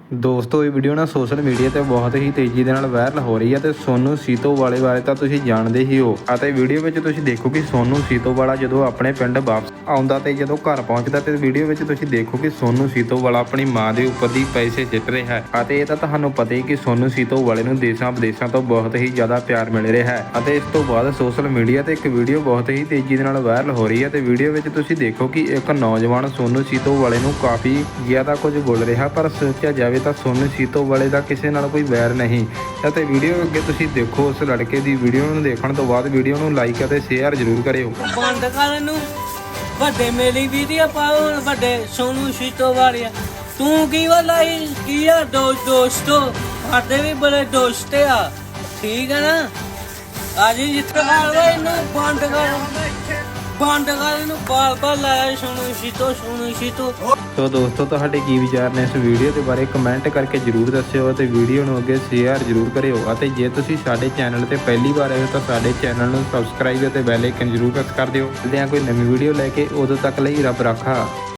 ਦੋਸਤੋ, ਇਹ ਵੀਡੀਓ ਨਾ ਸੋਸ਼ਲ ਮੀਡੀਆ ਤੇ ਬਹੁਤ ਹੀ ਤੇਜ਼ੀ ਦੇ ਨਾਲ ਵਾਇਰਲ ਹੋ ਰਹੀ ਹੈ ਤੇ ਸੋਨੂ ਸੀਤੋ ਬਾਰੇ ਤਾਂ ਤੁਸੀਂ ਜਾਣਦੇ ਹੀ ਹੋ। ਅਤੇ ਵੀਡੀਓ ਵਿੱਚ ਤੁਸੀਂ ਦੇਖੋ ਕਿ ਸੋਨੂ ਸੀਤੋ ਜਦੋਂ ਆਪਣੇ ਪਿੰਡ ਵਾਪਸ ਆਉਂਦਾ ਤੇ ਜਦੋਂ ਘਰ ਪਹੁੰਚਦਾ ਤੇ ਵੀਡੀਓ ਵਿੱਚ ਤੁਸੀਂ ਦੇਖੋ ਕਿ ਸੋਨੂ ਸੀਤੋ ਆਪਣੀ ਮਾਂ ਦੇ ਉੱਪਰ ਦੀ ਪੈਸੇ ਸਿੱਟ ਰਿਹਾ ਹੈ। ਅਤੇ ਇਹ ਤਾਂ ਤੁਹਾਨੂੰ ਪਤਾ ਹੀ ਕਿ ਸੋਨੂ ਸੀਤੋ ਵਾਲੇ ਨੂੰ ਦੇਸ਼ਾਂ ਵਿਦੇਸ਼ਾਂ ਤੋਂ ਬਹੁਤ ਹੀ ਜ਼ਿਆਦਾ ਪਿਆਰ ਮਿਲ ਰਿਹਾ ਹੈ। ਅਤੇ ਇਸ ਤੋਂ ਬਾਅਦ ਸੋਸ਼ਲ ਮੀਡੀਆ ਤੇ ਇੱਕ ਵੀਡੀਓ ਬਹੁਤ ਹੀ ਤੇਜ਼ੀ ਦੇ ਨਾਲ ਵਾਇਰਲ ਹੋ ਰਹੀ ਹੈ ਤੇ ਵੀਡੀਓ ਵਿੱਚ ਤੁਸੀਂ ਦੇਖੋ ਕਿ ਇੱਕ ਨੌਜਵਾਨ ਸੋਨੂ ਸੀਤੋ ਵਾਲੇ ਨੂੰ ਕਾਫੀ ਜ਼ਿਆਦਾ ਕੁਝ ਬੋਲ ਰਿਹਾ, ਪਰ ਸੋਚਿਆ ਜਾਵੇ ਤਾਂ ਸੋਨੂ ਸੀਤੋ ਵਾਲੇ ਦਾ ਕਿਸੇ ਨਾਲ ਕੋਈ ਵੈਰ ਨਹੀਂ। ਅਤੇ ਵੀਡੀਓ ਅੱਗੇ ਤੁਸੀਂ ਦੇਖੋ, ਉਸ ਲੜਕੇ ਦੀ ਵੀਡੀਓ ਨੂੰ ਦੇਖਣ ਤੋਂ ਬਾਅਦ ਵੀਡੀਓ ਨੂੰ ਲਾਈਕ ਅਤੇ ਸ਼ੇਅਰ ਜ਼ਰੂਰ ਕਰਿਓ। ਬੰਦ ਕਰਨ ਨੂੰ ਵੱਡੇ ਮੇਰੀ ਵੀਡੀਓ ਪਾਓ, ਵੱਡੇ ਸੋਨੂ ਸੀਤੋ ਵਾਲਿਆ। ਤੂੰ ਕੀ ਵਾਲਾਈ ਕੀ ਆ ਦੋਸਤੋ ਸਾਡੇ ਵੀ ਬੜੇ ਦੋਸਤ ਆ। ਠੀਕ ਹੈ ਨਾ? ਅੱਜ ਜਿੱਥੇ ਹਾਲਵੇ ਇਹਨੂੰ, ਬੰਦ ਕਰ। ਬੰਦ ਇਹਨੂੰ ਬਾਲ ਬਾਲ ਲਾਇਆ ਸੋਨੂ ਸੀਤੋ ਸੋਨੂ ਸੀਤੋ ਸੋ ਦੋਸਤੋ, ਤੁਹਾਡੇ ਕੀ ਵਿਚਾਰ ਨੇ ਇਸ ਵੀਡੀਓ ਦੇ ਬਾਰੇ ਕਮੈਂਟ ਕਰਕੇ ਜਰੂਰ ਦੱਸਿਓ ਅਤੇ ਵੀਡੀਓ ਨੂੰ ਅੱਗੇ ਸ਼ੇਅਰ ਜਰੂਰ ਕਰਿਓ। ਅਤੇ ਜੇ ਤੁਸੀਂ ਸਾਡੇ ਚੈਨਲ ਤੇ ਪਹਿਲੀ ਵਾਰ ਆਏ ਹੋ ਤਾਂ ਸਾਡੇ ਚੈਨਲ ਨੂੰ ਸਬਸਕ੍ਰਾਈਬ ਅਤੇ ਬੈਲ ਆਈਕਨ ਜਰੂਰ ਪ੍ਰੈਸ ਕਰ ਦਿਓ। ਮਿਲਦੇ ਹਾਂ ਕੋਈ ਨਵੀਂ ਵੀਡੀਓ ਲੈ ਕੇ। ਉਦੋਂ ਤੱਕ ਲਈ ਰੱਬ ਰਾਖਾ।